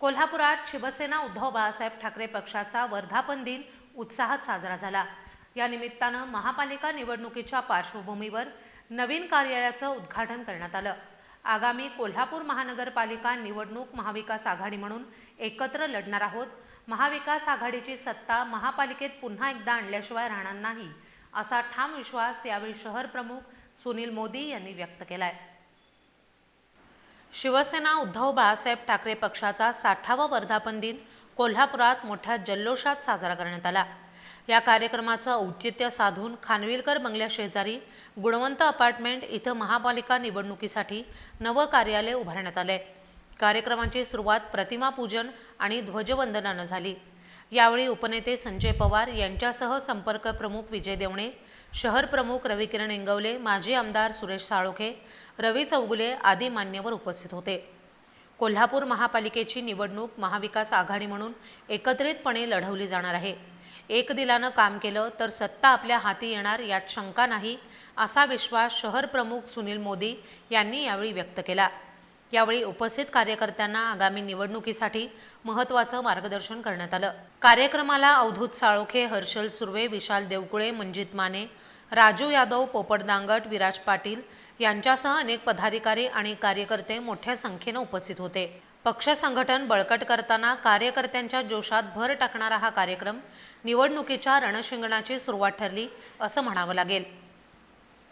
कोल्हापुरात शिवसेना उद्धव बाळासाहेब ठाकरे पक्षाचा वर्धापन दिन उत्साहात साजरा झाला. या निमित्तानं महापालिका निवडणुकीच्या पार्श्वभूमीवर नवीन कार्यालयाचं उद्घाटन करण्यात आलं. आगामी कोल्हापूर महानगरपालिका निवडणूक महाविकास आघाडी म्हणून एकत्र लढणार आहोत. महाविकास आघाडीची सत्ता महापालिकेत पुन्हा एकदा आणल्याशिवाय राहणार नाही असा ठाम विश्वास यावेळी शहर प्रमुख सुनील मोदी यांनी व्यक्त केलाय. शिवसेना उद्धव बाळासाहेब ठाकरे पक्षाचा साठावा वर्धापन दिन कोल्हापुरात मोठ्या जल्लोषात साजरा करण्यात आला. या कार्यक्रमाचं औचित्य साधून खानविलकर बंगल्या शेजारी गुणवंत अपार्टमेंट इथं महापालिका निवडणुकीसाठी नवं कार्यालय उभारण्यात आलंय. कार्यक्रमाची सुरुवात प्रतिमा पूजन आणि ध्वजवंदनानं झाली. यावेळी उपनेते संजय पवार यांच्यासह संपर्क प्रमुख विजय देवणे शहर प्रमुख रविकिरण इंगवले माजी आमदार सुरेश साळोखे रवी चौगुले आदी मान्यवर उपस्थित होते. कोल्हापूर महापालिकेची निवडणूक महाविकास आघाडी म्हणून एकत्रितपणे लढवली जाणार आहे. एक दिलानं काम केलं तर सत्ता आपल्या हाती येणार यात शंका नाही असा विश्वास शहर प्रमुख सुनील मोदी यांनी यावेळी व्यक्त केला. यावेळी उपस्थित कार्यकर्त्यांना आगामी निवडणुकीसाठी महत्त्वाचं मार्गदर्शन करण्यात आलं. कार्यक्रमाला अवधूत साळोखे हर्षल सुर्वे विशाल देवकुळे मंजित माने राजू यादव पोपट दांगट विराज पाटील यांच्यासह अनेक पदाधिकारी आणि कार्यकर्ते मोठ्या संख्येनं उपस्थित होते. पक्ष संघटन बळकट करताना कार्यकर्त्यांच्या जोशात भर टाकणारा हा कार्यक्रम निवडणुकीच्या रणशिंगणाची सुरुवात ठरली असं म्हणावं लागेल.